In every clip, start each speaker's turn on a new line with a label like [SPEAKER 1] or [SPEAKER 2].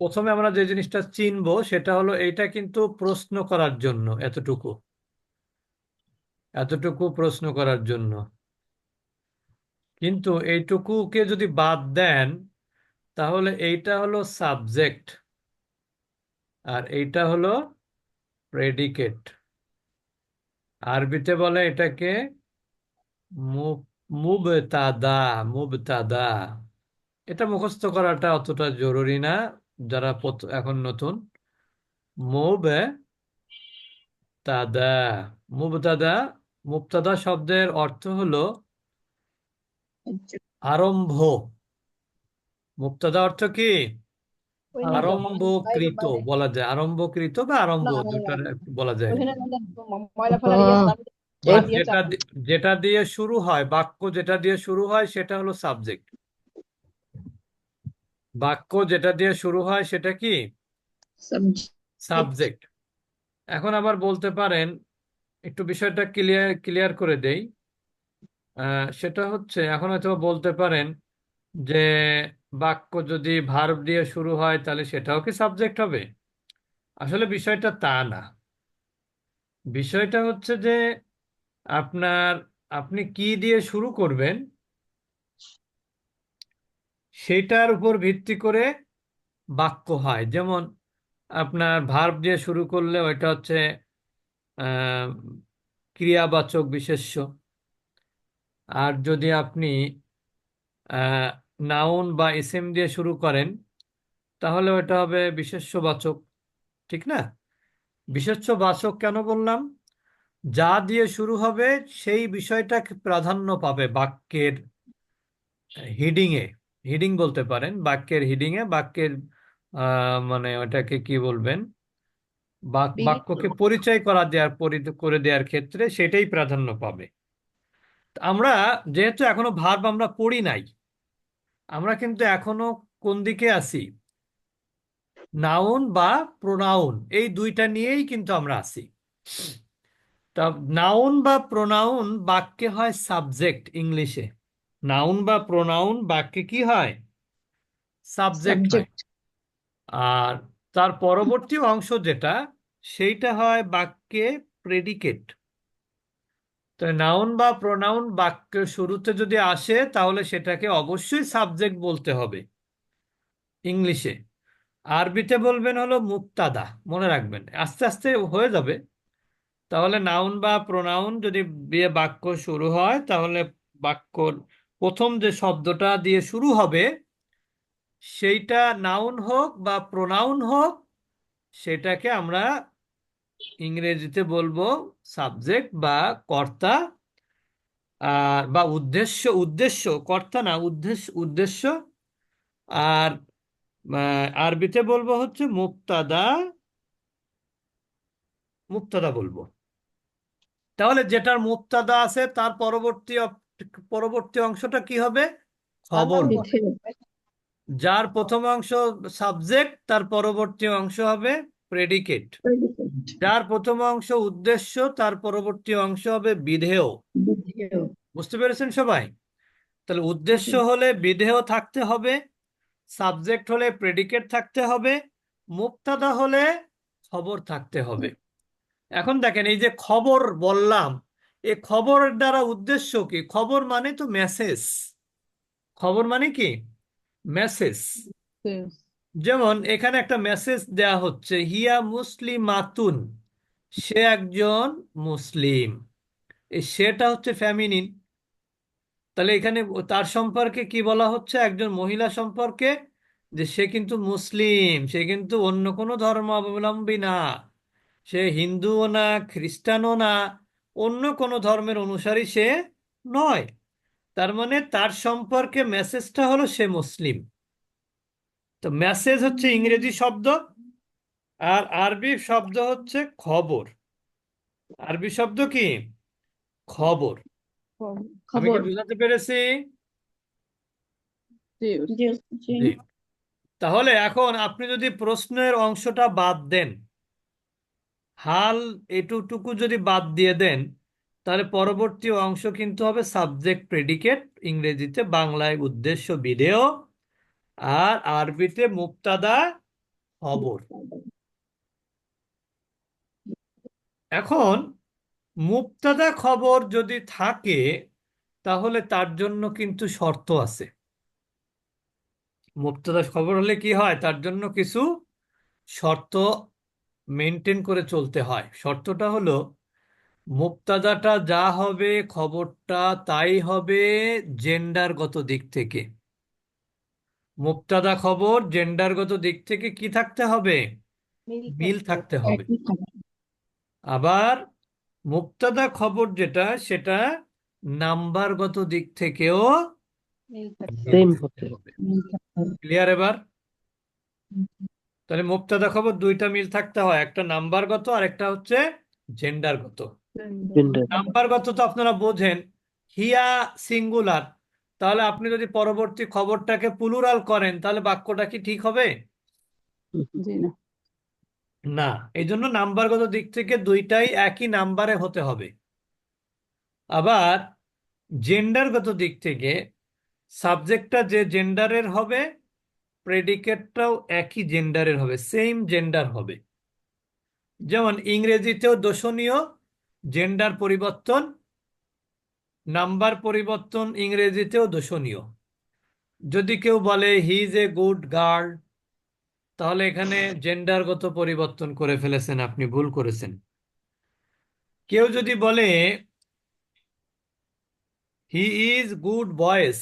[SPEAKER 1] প্রথমে আমরা যে জিনিসটা চিনবো সেটা হলো এইটা কিন্তু প্রশ্ন করার জন্য এতটুকু। এতটুকু প্রশ্ন করার জন্য। কিন্তু এইটুকুকে যদি বাদ দেন, তাহলে এইটা হলো সাবজেক্ট আর এইটা হলো প্রেডিকেট। আরবিতে বলে এটাকে মুবতাদা মুবতাদা। এটা মুখস্থ করাটা অতটা জরুরি না যারা এখন নতুন। মুবতাদা মুবতাদা মুবতাদা শব্দের অর্থ হলো আরম্ভ। মুবতাদা অর্থ কি? আরম্ভকৃত বলা যায়। আরম্ভকৃত বা আরম্ভ। দুটার বলা যায়। যেটা যেটা দিয়ে শুরু হয় বাক্য যেটা দিয়ে শুরু হয় সেটা হলো সাবজেক্ট। বাক্য যেটা দিয়ে শুরু হয় সেটা কি? সাবজেক্ট এখন আবার বলতে পারেন একটু বিষয়টা ক্লিয়ার ক্লিয়ার করে দেই। সেটা হচ্ছে এখন হয়তো বলতে পারেন যে বাক্য যদি ভার্ব দিয়ে শুরু হয় তাহলে সেটাও কি সাবজেক্ট হবে? আসলে বিষয়টা তা না। বিষয়টা হচ্ছে যে আপনার আপনি কি দিয়ে শুরু করবেন? সেটার উপর ভিত্তি করে বাক্য হয়। যেমন আপনার ভার্ব দিয়ে শুরু করলে ওইটা হচ্ছে ক্রিয়াবাচক বিশেষ্য। আর যদি আপনি নাউন বা এসএম দিয়ে শুরু করেন, তাহলে ওটা হবে বিশেষ্যবাচক, ঠিক না? বিশেষ্যবাচক কেন বললাম? যা দিয়ে শুরু হবে সেই বিষয়টা প্রাধান্য পাবে বাক্যের হিডিংয়ে হিডিং বলতে পারেন বাক্যের হিডিংয়ে বাক্যের আহ, মানে ওটাকে কি বলবেন? বাক- বাক্যকে পরিচয় করা দেওয়ার পরি- করে দেওয়ার ক্ষেত্রে সেটাই প্রাধান্য পাবে। আমরা যেহেতু এখনও ভার্ব আমরা পড়ি নাই আমরা কিন্তু এখনও কোন দিকে আছি? নাউন বা প্রোনাউন এই দুইটা নিয়েই কিন্তু আমরা আছি। তা নাউন বা প্রোনাউন বাক্যে হয় সাবজেক্ট ইংলিশে। নাউন বা প্রোনাউন বাক্যে কি হয়? সাবজেক্ট হয়। আর তার পরবর্তী অংশ যেটা সেইটা হয় বাক্যে প্রেডিকেট তো নাউন বা প্রোনাউন বাক্য শুরুতে যদি আসে তাহলে সেটাকে অবশ্যই সাবজেক্ট বলতে হবে। ইংলিশে আরবিতে বলবেন হলো মুক্তাদা মনে রাখবেন। আস্তে আস্তে হয়ে যাবে। তাহলে নাউন বা প্রোনাউন যদি দিয়ে বাক্য শুরু হয় তাহলে বাক্যর প্রথম যে শব্দটা দিয়ে শুরু হবে, সেইটা নাউন হোক বা প্রোনাউন হোক, সেটাকে আমরা ইংরেজিতে বলব সাবজেক্ট বা কর্তা আর বা উদ্দেশ্য উদ্দেশ্য, কর্তা না, উদ্দেশ্য উদ্দেশ্য। আর আরবিতে বলব হচ্ছে মুক্তাদা মুক্তাদা বলব। তাহলে যেটার মুক্তাদা আছে তার পরবর্তী পরবর্তী অংশটা কি হবে? খবর। যার প্রথম অংশ সাবজেক্ট তার পরবর্তী অংশ হবে প্রেডিকেট। যার প্রথম অংশ উদ্দেশ্য তার পরবর্তী অংশ হবে বিধেয়। বুঝতে পেরেছেন সবাই? তাহলে উদ্দেশ্য হলে বিধেয় থাকতে হবে সাবজেক্ট হলে প্রেডিকেট থাকতে হবে মুক্তাদা হলে খবর থাকতে হবে। এখন দেখেন এই যে খবর বললাম এই খবরের দ্বারা উদ্দেশ্য কি? খবর মানে তো মেসেজ খবর মানে কি? মেসেজ যেমন এখানে একটা মেসেজ দেয়া হচ্ছে হিয়া মুসলিমাতুন। সে একজন মুসলিম। সেটা হচ্ছে ফ্যামিনিন তাহলে এখানে তার সম্পর্কে কি বলা হচ্ছে? একজন মহিলা সম্পর্কে যে সে কিন্তু মুসলিম সে কিন্তু অন্য কোনো ধর্ম অবলম্বী না। সে হিন্দুও না খ্রিস্টানও না। অন্য কোনো ধর্মের অনুসারী সে নয়। তার মানে তার সম্পর্কে মেসেজটা হলো সে মুসলিম। তো মেসেজ হচ্ছে ইংরেজি শব্দ আর আরবি শব্দ হচ্ছে খবর। আরবি শব্দ কি? খবর। আমি কি বুঝাতে পেরেছি? তাহলে এখন আপনি যদি প্রশ্নের অংশটা বাদ দেন হাল এটুকু যদি বাদ দিয়ে দেন, তাহলে পরবর্তী অংশ কিন্তু হবে সাবজেক্ট প্রেডিকেট, ইংরেজিতে বাংলায় উদ্দেশ্য বিধেয়, আর আরবিতে মুবতাদা খবর। এখন মুক্তাদা খবর যদি থাকে, তাহলে তার জন্য কিন্তু শর্ত আছে। মুবতাদা খবর হলে কি হয়? তার জন্য কিছু শর্ত মেনটেন করে চলতে হয়। শর্তটা হলো মুক্তাদাটা যা হবে খবরটা তাই হবে জেন্ডারগত দিক থেকে। মুক্তাদা খবর জেন্ডারগত দিক থেকে কি থাকতে হবে?
[SPEAKER 2] মিল
[SPEAKER 1] থাকতে হবে। আবার মুক্তাদা খবর যেটা সেটা নাম্বারগত দিক থেকেও। ক্লিয়ার এবার? তাহলে মুবতাদা খবর দুইটা মিল থাকতে হয়। একটা নাম্বারগত আর একটা হচ্ছে জেন্ডারগত নাম্বারগত তো আপনারা বোঝেন হিয়া সিঙ্গুলার। তাহলে আপনি যদি পরবর্তী খবরটাকে প্লুরাল করেন তাহলে বাক্যটা কি ঠিক হবে?
[SPEAKER 3] না।
[SPEAKER 1] না এই জন্য নাম্বারগত দিক থেকে দুইটাই একই নাম্বারে হতে হবে। আবার জেন্ডারগত দিক থেকে সাবজেক্টটা যে জেন্ডারের হবে প্রেডিকেটটাও একই জেন্ডারের হবে সেম জেন্ডার হবে। যেমন ইংরেজিতেও দোষণীয় জেন্ডার পরিবর্তন নাম্বার পরিবর্তন ইংরেজিতেও দোষণীয়। যদি কেউ বলে he is a good girl তাহলে এখানে জেন্ডারগত পরিবর্তন করে ফেলেছেন, আপনি ভুল করেছেন। কেউ যদি বলে he is good boys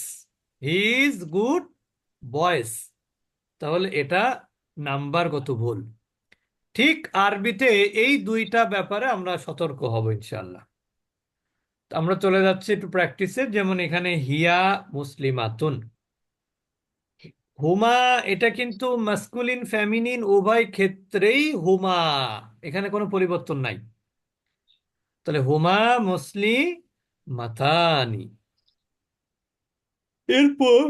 [SPEAKER 1] he is good boys তাহলে এটা নাম্বারগত ভুল। ঠিক আরবিতে এই দুইটা ব্যাপারে আমরা সতর্ক হব ইনশাল্লাহ আমরা চলে যাচ্ছি একটু প্র্যাকটিসে যেমন এখানে হিয়া মুসলিমাতুন। হুমা, এটা কিন্তু মাস্কুলিন ফেমিনিন উভয় ক্ষেত্রেই হুমা। এখানে কোনো পরিবর্তন নাই। তাহলে হুমা মুসলি মাতানি এরপর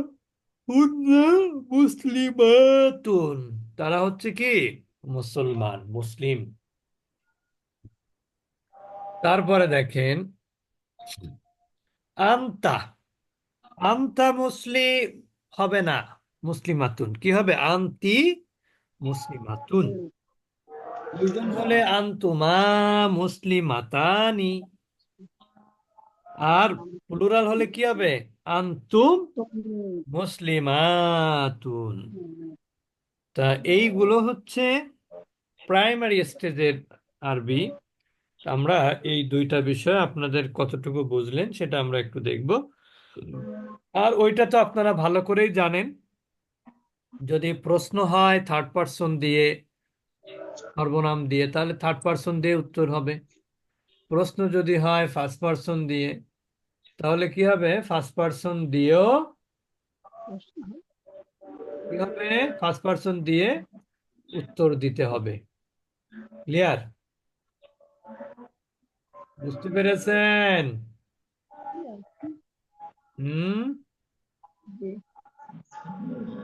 [SPEAKER 1] মুসলিমাতুন। তারা হচ্ছে কি? মুসলমান, মুসলিম। তারপরে দেখেন, আন্তা। আন্তা মুসলিম হবে না, মুসলিমাতুন। কি হবে? আন্তি মুসলিমাতুন। দুইজন হলে আন্তুমা মুসলিমাতানি। আর প্লুরাল হলে কি হবে? আন্তুম মুসলিমাতুন। তা এইগুলো হচ্ছে প্রাইমারি স্টেজের আরবি। আমরা এই দুইটা বিষয় আপনাদের কতটুকু বুঝলেন সেটা আমরা একটু দেখব। আর ওইটা তো আপনারা ভালো করেই জানেন। যদি প্রশ্ন হয় থার্ড পারসন দিয়ে সর্বনাম দিয়ে তাহলে থার্ড পারসন দিয়ে উত্তর হবে। প্রশ্ন যদি হয় ফার্স্ট পারসন দিয়ে তাহলে কি হবে? ফার্স্ট পারসন দিয়েও কি হবে? ফার্স্ট পারসন দিয়ে উত্তর দিতে হবে। ক্লিয়ার বুঝতে পেরেছেন? হুম?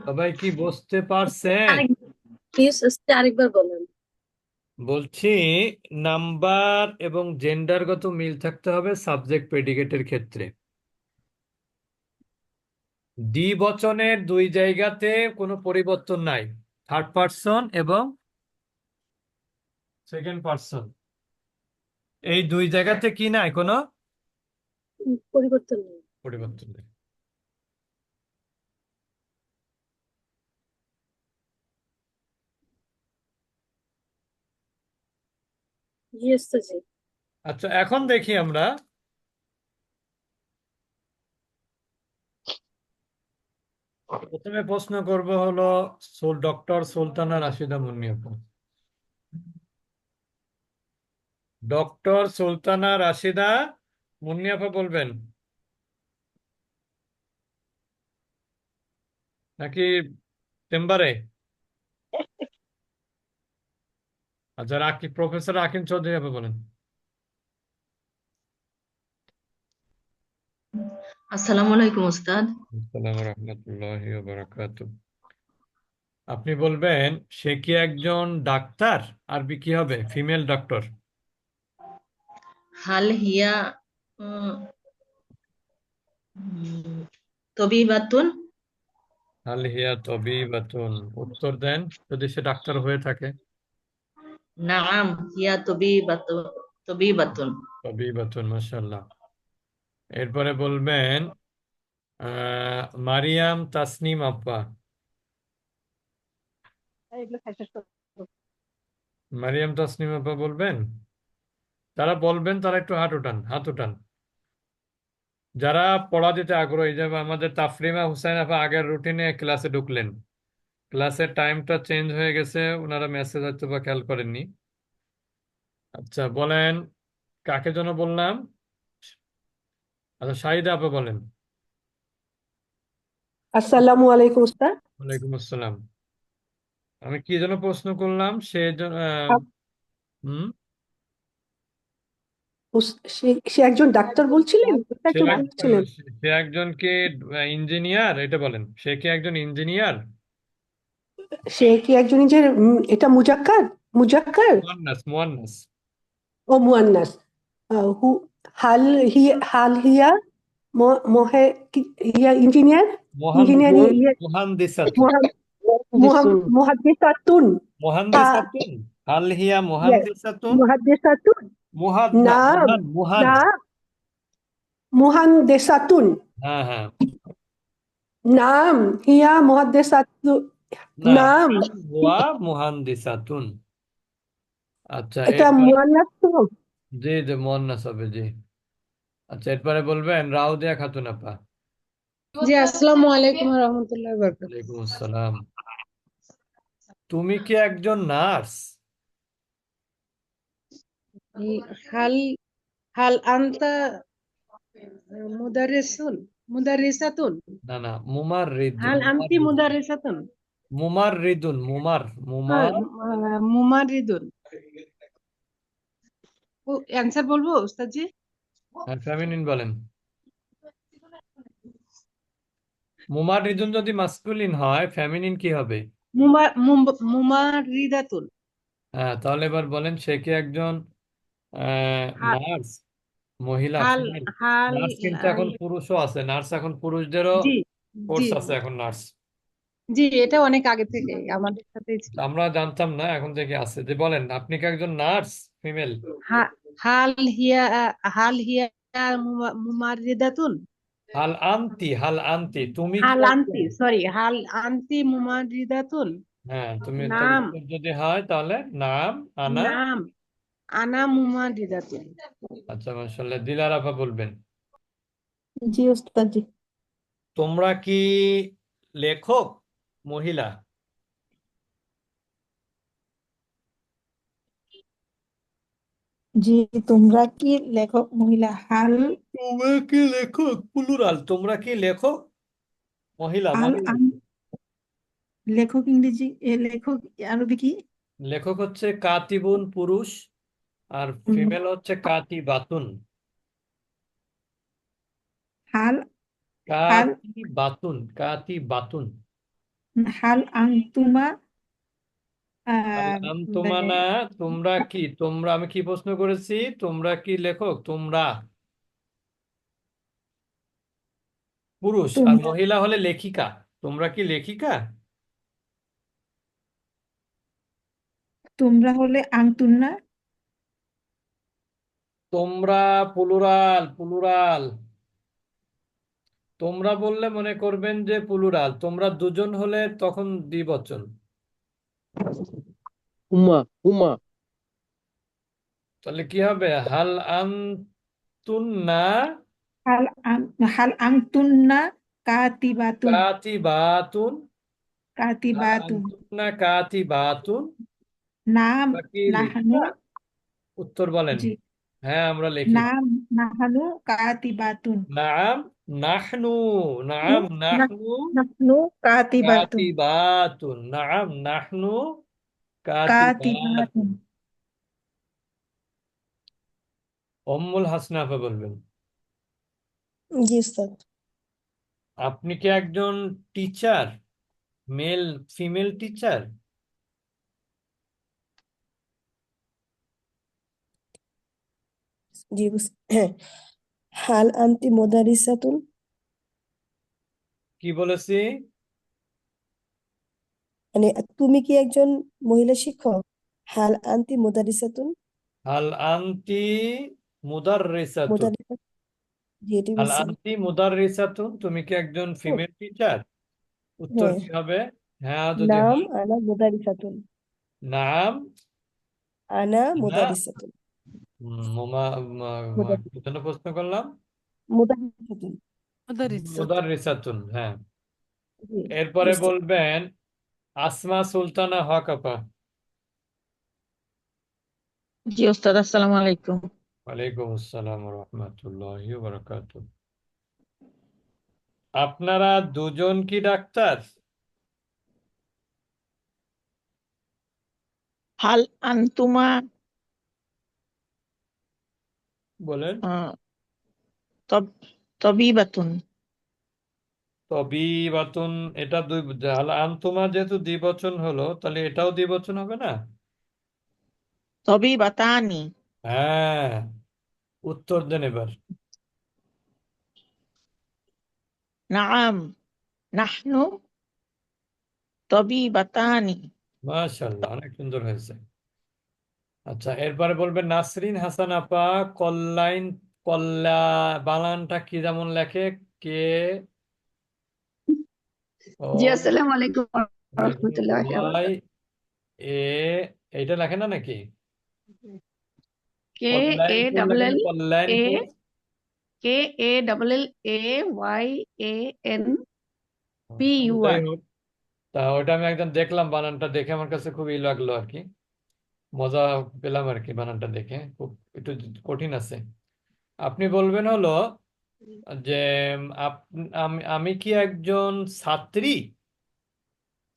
[SPEAKER 1] সবাই কি বুঝতে পারছেন?
[SPEAKER 4] আরেকবার বলেন।
[SPEAKER 1] বলছি নাম্বার এবং জেন্ডারগত মিল থাকতে হবে সাবজেক্ট প্রেডিকেটের ক্ষেত্রে। দ্বিবচনের দুই জায়গাতে কোনো পরিবর্তন নাই। থার্ড পারসন এবং সেকেন্ড পারসন। এই দুই জায়গাতে কি নাই কোনো?
[SPEAKER 4] পরিবর্তন নেই।
[SPEAKER 1] পরিবর্তন নেই।
[SPEAKER 4] জি
[SPEAKER 1] আচ্ছা এখন দেখি আমরা। প্রথমে প্রশ্ন করব হলো ডক্টর সুলতানা রাশিদা মুন্নি আপু। ডক্টর সুলতানা রাশিদা মুন্নি আপা বলবেন? নাকি চেম্বারে? আচ্ছা রাকি প্রফেসর আকিম চৌধুরী আপা বলেন।
[SPEAKER 5] আসসালামু আলাইকুম ওস্তাদ
[SPEAKER 1] আসসালামু রহমতুল্লাহি ওয়া বারাকাতু আপনি বলবেন সে কি একজন ডাক্তার? আরবি কি হবে? Female doctor?
[SPEAKER 5] হাল হিয়া তবিবাতুন।
[SPEAKER 1] হাল হিয়া তবিবাতুন। উত্তর দেন যদি সে ডাক্তার হয়ে থাকে।
[SPEAKER 5] নাম হিয়া তবিবাতুন তবিবাতুন।
[SPEAKER 1] তবিবাতুন মাশাআল্লাহ। এরপরে বলবেন আহ মারিয়াম তাসনিম আপা। মারিয়াম তাসনিম আপা বলবেন? যারা বলবেন তারা একটু হাত উঠান হাত উঠান। যারা পড়া দিতে আগ্রহী যেমন আমাদের তাফরিমা হুসাইন আপা আগের রুটিনে ক্লাসে ঢুকলেন। ক্লাসের টাইমটা চেঞ্জ হয়ে গেছে ওনারা মেসেজ হয়তো বা খেয়াল করেননি। আচ্ছা বলেন কাকে যেন বললাম? আচ্ছা শাহিদা আপা বলেন।
[SPEAKER 6] আসসালামু আলাইকুম উস্তাদ
[SPEAKER 1] ওয়ালাইকুম আসসালাম। আমি কি যেন প্রশ্ন করলাম সে হুম?
[SPEAKER 6] সে সে একজন ডাক্তার বলছিলেন? বলছিলেন।
[SPEAKER 1] সে একজন কি ইঞ্জিনিয়ার এটা বলেন সে কি একজন ইঞ্জিনিয়ার
[SPEAKER 6] সে কি একজন যে উম, এটা মুজাক্কার? মুজাক্কার?
[SPEAKER 1] মুয়ান্নাস মুয়ান্নাস।
[SPEAKER 6] ও মুয়ান্নাস। আহ, হু হাল হি হাল হিয়া ম- মহে কি- হিয়া ইঞ্জিনিয়ার? ইঞ্জিনিয়ারিং
[SPEAKER 1] মুহান্দিস
[SPEAKER 6] ইয়ে
[SPEAKER 1] মুহান্দিসাতুন।
[SPEAKER 6] মুহাম- মুহাম- মুহাদ্দিসাতুন।
[SPEAKER 1] মুহান্দিসাতুন। হাল হিয়া মুহান্দিসাতুন।
[SPEAKER 6] মুহাদ্দিসাতুন?
[SPEAKER 1] মুহাদ না
[SPEAKER 6] না
[SPEAKER 1] মুহান মুহান
[SPEAKER 6] না। মুহান্দিসাতুন।
[SPEAKER 1] হ্যাঁ হ্যাঁ।
[SPEAKER 6] নাম হিয়া মুহাদ্দিসাতুন
[SPEAKER 1] না।
[SPEAKER 6] নাম?
[SPEAKER 1] হুয়া মুহান্দিসাতুন। আচ্ছা
[SPEAKER 6] এটা
[SPEAKER 1] এরপর
[SPEAKER 6] মুয়ান্নাস তো?
[SPEAKER 1] জি জি মুয়ান্নাস হবে জি। আচ্ছা এরপরে বলবেন রাউদিয়া খাতুন আপা।
[SPEAKER 7] জি আসসালামু আলাইকুম রহমতুল্লাহ বরকাত
[SPEAKER 1] ওয়ালাইকুম আসসালাম। তুমি কি একজন নার্স?
[SPEAKER 7] হাল হাল আনতা মুদারিসুন মুদারিসাতুন?
[SPEAKER 1] না না মুমাররিদ
[SPEAKER 7] হাল আনতি মুদারিসাতুন
[SPEAKER 1] মুমাররিদুন মুমার মুমার।
[SPEAKER 7] হ্যাঁ, মুমারিদুন ও অ্যান্সার বলব উস্তাদজি
[SPEAKER 1] হ্যাঁ ফেমিনিন বলেন। মুমাররিদুন যদি মাস্কুলিন হয় ফেমিনিন কি হবে?
[SPEAKER 7] মুমা মুম- মুমারিদাতুন
[SPEAKER 1] হ্যাঁ তাহলে এবার বলেন সে কি একজন নার্স? মহিলা
[SPEAKER 7] হাল
[SPEAKER 1] ফিমেল
[SPEAKER 7] হাল
[SPEAKER 1] নার্স কিন্তু এখন পুরুষও আছে নার্স এখন পুরুষদেরও কোর্স আছে এখন নার্স।
[SPEAKER 7] জি এটা অনেক আগে থেকে আমাদের সাথেই ছিল।
[SPEAKER 1] আমরা জানতাম না এখন থেকে আছে। যে বলেন আপনি কি একজন নার্স ফিমেল?
[SPEAKER 7] হাল হিয়া হাল হিয়া মুমা- মুমারিদাতুন
[SPEAKER 1] হাল আনতি হাল আনতি তুমি
[SPEAKER 7] হাল আনতি সরি হাল আনতি মুমারিদাতুন
[SPEAKER 1] হ্যাঁ তুমি
[SPEAKER 7] নাম
[SPEAKER 1] যদি হয় তাহলে নাম আনা।
[SPEAKER 7] নাম আনা মুমারিদাতুন
[SPEAKER 1] আচ্ছা মাশাআল্লাহ দিলার আপা বলবেন।
[SPEAKER 3] জি উস্তাদ জি
[SPEAKER 1] তোমরা কি লেখক? মহিলা।
[SPEAKER 3] জি তোমরা কি লেখক মহিলা? হাল
[SPEAKER 1] তোমরা কি লেখক? প্লুরাল তোমরা কি লেখক? মহিলা
[SPEAKER 3] হাল লেখক ইংরেজি এ লেখক আরবি কি?
[SPEAKER 1] লেখক হচ্ছে কাতিবুন পুরুষ আর ফিমেল হচ্ছে কাতিবাতুন
[SPEAKER 3] হাল হাল
[SPEAKER 1] কাতিবাতুন কাতিবাতুন
[SPEAKER 3] হাল
[SPEAKER 1] আল
[SPEAKER 3] আহ,
[SPEAKER 1] আনতুমা না তোমরা কি তোমরা আমি কি প্রশ্ন করেছি? তোমরা কি লেখক? তোমরা। পুরুষ আর
[SPEAKER 3] তোমরা
[SPEAKER 1] মহিলা হলে লেখিকা। তোমরা কি লেখিকা?
[SPEAKER 3] তোমরা হলে আনতুন্না?
[SPEAKER 1] তোমরা প্লুরাল প্লুরাল তোমরা বললে মনে করবেন যে প্লুরাল তোমরা দুজন হলে তখন দ্বিবচন।
[SPEAKER 8] হুমা হুমা
[SPEAKER 1] তাহলে কি হবে? হাল আনতুন্না
[SPEAKER 3] হাল আন হাল আনতুন্না কাতিবাতুন
[SPEAKER 1] কাতিবাতুন
[SPEAKER 3] কাতিবাতুন
[SPEAKER 1] আনতুন্না কাতিবাতুন
[SPEAKER 3] নাম নাহনু।
[SPEAKER 1] উত্তর বলেন।
[SPEAKER 3] জি।
[SPEAKER 1] হ্যাঁ আমরা লেখিকা
[SPEAKER 3] নাম নাহনু কাতিবাতুন।
[SPEAKER 1] নাম নাহনু নাম নাহনু
[SPEAKER 3] নাহনু কাতিবাতুন।
[SPEAKER 1] কাতিবাতুন নাম নাহনু কাতিবাতুন।
[SPEAKER 3] কাতিবাতুন
[SPEAKER 1] উম্মুল হাসনা আপা বলবেন।
[SPEAKER 4] জি স্যার।
[SPEAKER 1] আপনি কি একজন টিচার মেল ফিমেল টিচার
[SPEAKER 4] জি হ্যাঁ হাল আনতি মোদারিসাতুন।
[SPEAKER 1] কি বলেছি?
[SPEAKER 4] মানে তুমি কি একজন মহিলা শিক্ষক? হাল আনতি মুদারিসাতুন।
[SPEAKER 1] হাল আনতি মুদাররিসাতুন
[SPEAKER 4] মুদারিসা জি এটি
[SPEAKER 1] হাল
[SPEAKER 4] বলছি
[SPEAKER 1] আনতি মুদাররিসাতুন তুমি কি একজন ফিমেল টিচার? উত্তর
[SPEAKER 4] হ্যাঁ।
[SPEAKER 1] কি হবে? হ্যাঁ যদি
[SPEAKER 4] নাম
[SPEAKER 1] হয়।
[SPEAKER 4] আনা মুদারিসাতুন।
[SPEAKER 1] নাম?
[SPEAKER 4] আনা
[SPEAKER 1] আনা
[SPEAKER 4] মুদারিসাতুন।
[SPEAKER 1] মোমা জন্য প্রশ্ন করলাম?
[SPEAKER 4] মুদারিসাতুন
[SPEAKER 1] হ্যাঁ। এরপরে বলবেন আসমা সুলতানা হক আপা।
[SPEAKER 7] জি ওস্তাদ আসসালামু আলাইকুম।
[SPEAKER 1] ওয়ালাইকুম আসসালাম রহমতুল্লাহি বারাকাতু আপনারা দুজন কি ডাক্তার?
[SPEAKER 8] হাল আনতুমা
[SPEAKER 1] বলেন।
[SPEAKER 8] তবিবাতুন
[SPEAKER 1] তবিবাতুন এটা দুই আনতুমা যেহেতু দ্বিবচন হলো তাহলে এটাও দ্বিবচন হবে না?
[SPEAKER 8] তবিবাতানি
[SPEAKER 1] হ্যাঁ উত্তর দেন এবার।
[SPEAKER 8] নাম নাহনু তবিবাতানি
[SPEAKER 1] মাশাআল্লাহ অনেক সুন্দর হয়েছে। আচ্ছা এরপরে বলবেন নাসরিন হাসান আপা কল্যাণ কল্যা বানানটা কি যেমন লেখে? কে?
[SPEAKER 9] জি আসসালামু আলাইকুম রহমতুল্লাহি
[SPEAKER 1] ওয়াই এ এইটা লেখে না নাকি?
[SPEAKER 9] K A double L A K A double L A Y A N P U R
[SPEAKER 1] তা ওটা আমি একদম দেখলাম বানানটা দেখে আমার কাছে খুবই লাগল আর কি। মজা পেলাম আর কি বানানটা দেখে। খুব একটু কঠিন আছে। আপনি বলবেন হলো যে আমি কি একজন ছাত্রী?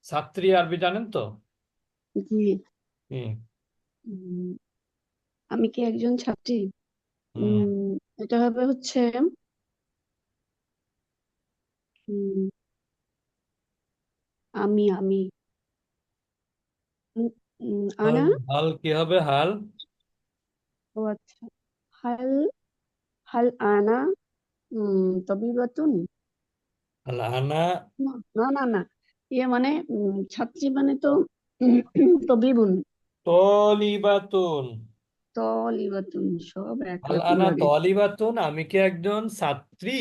[SPEAKER 1] ছাত্রী আরবি জানেন তো?
[SPEAKER 9] জি। আমি কি একজন ছাত্রী? এটা হবে হচ্ছে আমি আমি। উম,
[SPEAKER 1] হাল
[SPEAKER 9] আনা?
[SPEAKER 1] হাল কি হবে? হাল?
[SPEAKER 9] ও আচ্ছা। হাল হাল আনা? উম, তবিবাতুন
[SPEAKER 1] হাল আনা?
[SPEAKER 9] না না না না। ইয়ে মানে উম, ছাত্রী মানে তো তবিবুন।
[SPEAKER 1] তলিবাতুন।
[SPEAKER 9] তলিবাতুন সব
[SPEAKER 1] হাল
[SPEAKER 9] একরকম
[SPEAKER 1] আনা
[SPEAKER 9] লাগে।
[SPEAKER 1] তলিবাতুন? আমি কি একজন ছাত্রী?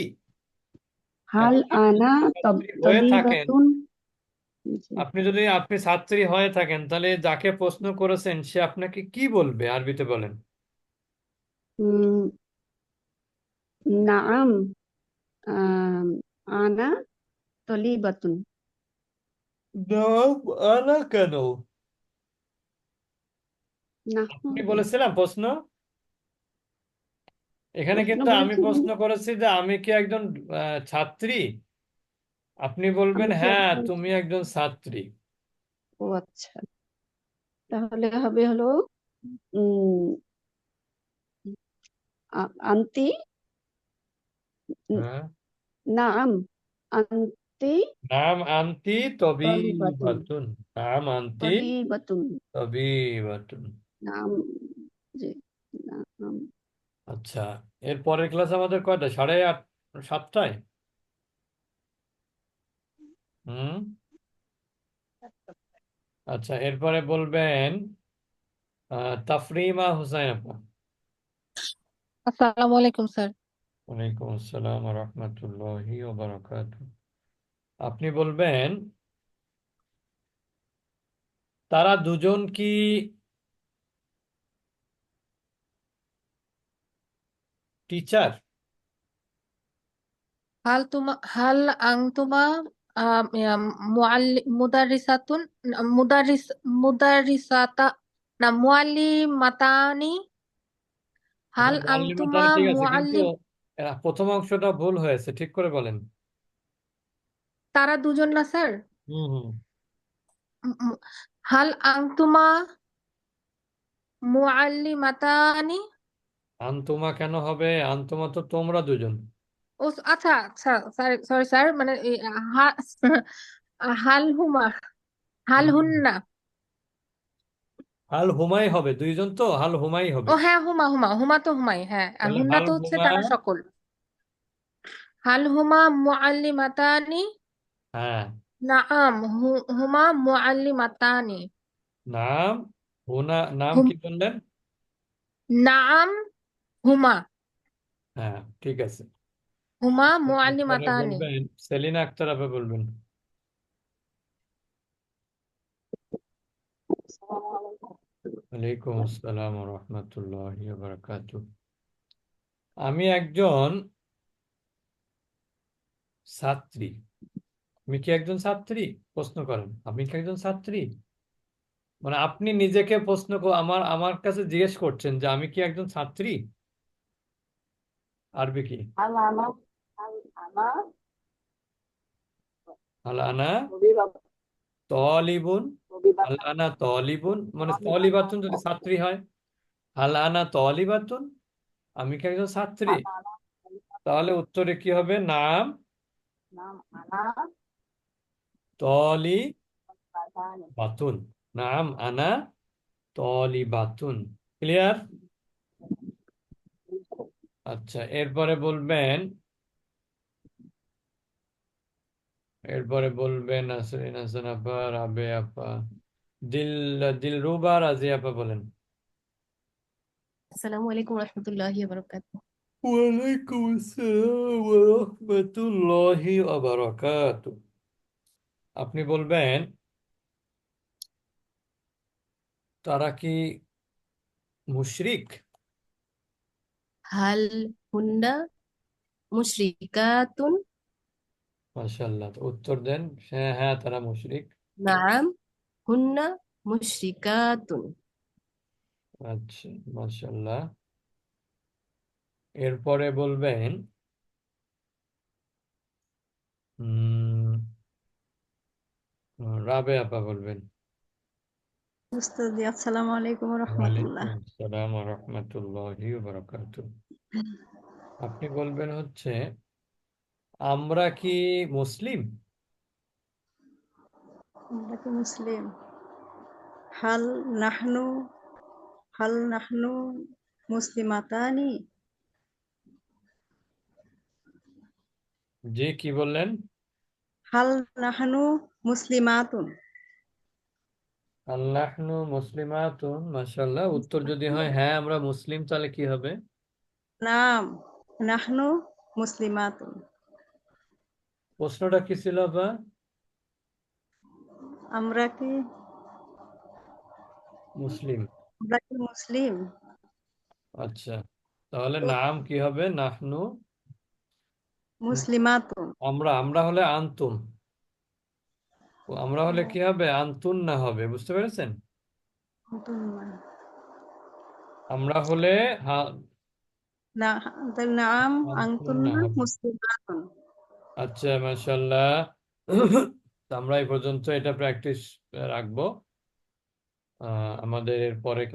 [SPEAKER 9] হাল আনা তব
[SPEAKER 1] ছাত্রী হয়ে থাকেন?
[SPEAKER 9] তবিবাতুন।
[SPEAKER 1] আপনি যদি আপনি ছাত্রী হয়ে থাকেন তাহলে যাকে প্রশ্ন করেছেন সে আপনাকে কি বলবে? আরবিতে বলেন।
[SPEAKER 9] নাম আনা তলিবাতুন।
[SPEAKER 1] নাম আনা কেন? আপনি বলেছিলাম প্রশ্ন। এখানে কিন্তু আমি প্রশ্ন করেছি যে আমি কি একজন ছাত্রী? আপনি বলবেন
[SPEAKER 9] আমি
[SPEAKER 1] হ্যাঁ তুমি একজন ছাত্রী।
[SPEAKER 9] ও আচ্ছা। তাহলে হবে হলো উম, আ- আন্তি
[SPEAKER 1] হ্যাঁ।
[SPEAKER 9] নাম? আন্তি
[SPEAKER 1] নাম আনতি
[SPEAKER 9] তলিবাতুন
[SPEAKER 1] তবিবাতুন নাম আনতি
[SPEAKER 9] তলিবাতুন
[SPEAKER 1] তবিবাতুন
[SPEAKER 9] নাম যে নাম।
[SPEAKER 1] আচ্ছা এর পরের ক্লাস আমাদের কয়টা সাড়ে আট সাতটায়? হুম? আচ্ছা এরপরে বলবেন তাফরিমা হুসাইন আপা।
[SPEAKER 7] আসসালামু আলাইকুম স্যার।
[SPEAKER 1] ওয়ালাইকুম আসসালাম রহমতুল্লাহি বারাকাত আপনি বলবেন তারা দুজন কি টিচার?
[SPEAKER 2] হাল তুমা হাল আংতুমা মুদারিসাতুন মুদারিস মুদারিসাতা না মুআল্লিমাতানি হাল
[SPEAKER 1] কিন্তু
[SPEAKER 2] মুআল্লিম
[SPEAKER 1] প্রথম অংশটা ভুল হয়েছে ঠিক করে বলেন।
[SPEAKER 2] তারা দুজন না স্যার?
[SPEAKER 1] হুম হুম।
[SPEAKER 2] হাল আংতুমা মুআল্লিমাতানি
[SPEAKER 1] আন্তমা কেন হবে? আন্তমা তো তোমরা দুজন।
[SPEAKER 2] ও আচ্ছা আচ্ছা সরি সরি স্যার মানে হাল হুমা হাল হুন্না।
[SPEAKER 1] হাল হুমাই হবে দুইজন তো হাল হুমাই হবে।
[SPEAKER 2] ও হ্যাঁ হুমা হুমা হুমা তো হুমাই হ্যাঁ আর
[SPEAKER 1] তাহলে
[SPEAKER 2] হুন্না
[SPEAKER 1] হাল
[SPEAKER 2] তো হচ্ছে
[SPEAKER 1] হুমা
[SPEAKER 2] তারা সকল। হাল হুমা মুআল্লিমাতানি?
[SPEAKER 1] হ্যাঁ।
[SPEAKER 2] নাআম হুমা মুআল্লিমাতানি।
[SPEAKER 1] নাম হুনা নাম কি বললেন?
[SPEAKER 2] নাআম হুমা।
[SPEAKER 1] হ্যাঁ ঠিক আছে।
[SPEAKER 2] হুমা মুআল্লিমাতানি
[SPEAKER 1] বলবেন সেলিনা আক্তার আপা বলবেন। ওয়ালাইকুম আসসালাম রহমতুল্লাহ বারাকাতু আমি একজন ছাত্রী। আমি কি একজন ছাত্রী? প্রশ্ন করেন। আপনি কি একজন ছাত্রী? মানে আপনি নিজেকে প্রশ্ন ক- আমার আমার কাছে জিজ্ঞেস করছেন যে আমি কি একজন ছাত্রী? আরবি কি? আল আনা তলিবুন আল আনা তলিবুন মানে তলিবাতুন যদি ছাত্রী হয় আল আনা তলিবাতুন আমি কি একজন ছাত্রী? তাহলে উত্তরে কি হবে? নাম? তলি বাতুন। নাম আনা তলি বাতুন ক্লিয়ার আচ্ছা এরপরে বলবেন এরপরে বলবেন নাসরিন হাসান আপা রাবে আপা। দিল দিলরুবা রাজি আপা বলেন।
[SPEAKER 5] আসসালামু আলাইকুম রহমতুল্লাহি বারাকাতুহু।
[SPEAKER 1] ওয়ালাইকুম আসসালাম ওয়া রাহমাতুল্লাহি ওয়া বারাকাতুহু। আপনি বলবেন তারা কি মুশরিক?
[SPEAKER 5] হাল হুন্না মুশরিকাতুন
[SPEAKER 1] মাশাআল্লাহ উত্তর দেন। হ্যাঁ হ্যাঁ তারা মুশরিক।
[SPEAKER 5] নাআম হুন্না মুশরিকাতুন।
[SPEAKER 1] আচ্ছা মাশাআল্লাহ। এরপরে বলবেন উম রাবে আপা বলবেন।
[SPEAKER 10] উস্তাদ আসসালামু আলাইকুম রহমতুল্লাহ।
[SPEAKER 1] ওয়ালাইকুম আসসালাম ওয়া রাহমাতুল্লাহি ওয়া বারাকাতুহু। আপনি বলবেন হচ্ছে আমরা কি মুসলিম?
[SPEAKER 10] আমরা কি মুসলিম? হাল নাহনু হাল নাহনু মুসলিমাতানি?
[SPEAKER 1] জি কি বললেন?
[SPEAKER 10] হাল নাহনু মুসলিমাতুন।
[SPEAKER 1] আল্লাহনু মুসলিমাতুন মাশাআল্লাহ। উত্তর যদি হয় হ্যাঁ আমরা মুসলিম তাহলে কি হবে?
[SPEAKER 10] নাম নাহনু মুসলিমাতুন।
[SPEAKER 1] প্রশ্নটা কি ছিল আপা
[SPEAKER 10] আমরা কি
[SPEAKER 1] মুসলিম।
[SPEAKER 10] আমরা কি মুসলিম?
[SPEAKER 1] আচ্ছা তাহলে নাম কি হবে? নাহনু।
[SPEAKER 10] মুসলিমাতুন
[SPEAKER 1] আমরা আমরা হলে আনতুম। আমরা হলে কি হবে? আনতুন না হবে বুঝতে পেরেছেন? আমরা হলে
[SPEAKER 10] নাম
[SPEAKER 1] আনতুন
[SPEAKER 10] মুসলিমাতুন
[SPEAKER 1] আচ্ছা মাশাল্লাহ আমরা এই পর্যন্ত এটা প্র্যাকটিস রাখব। আমাদের এর পরে ক্লাস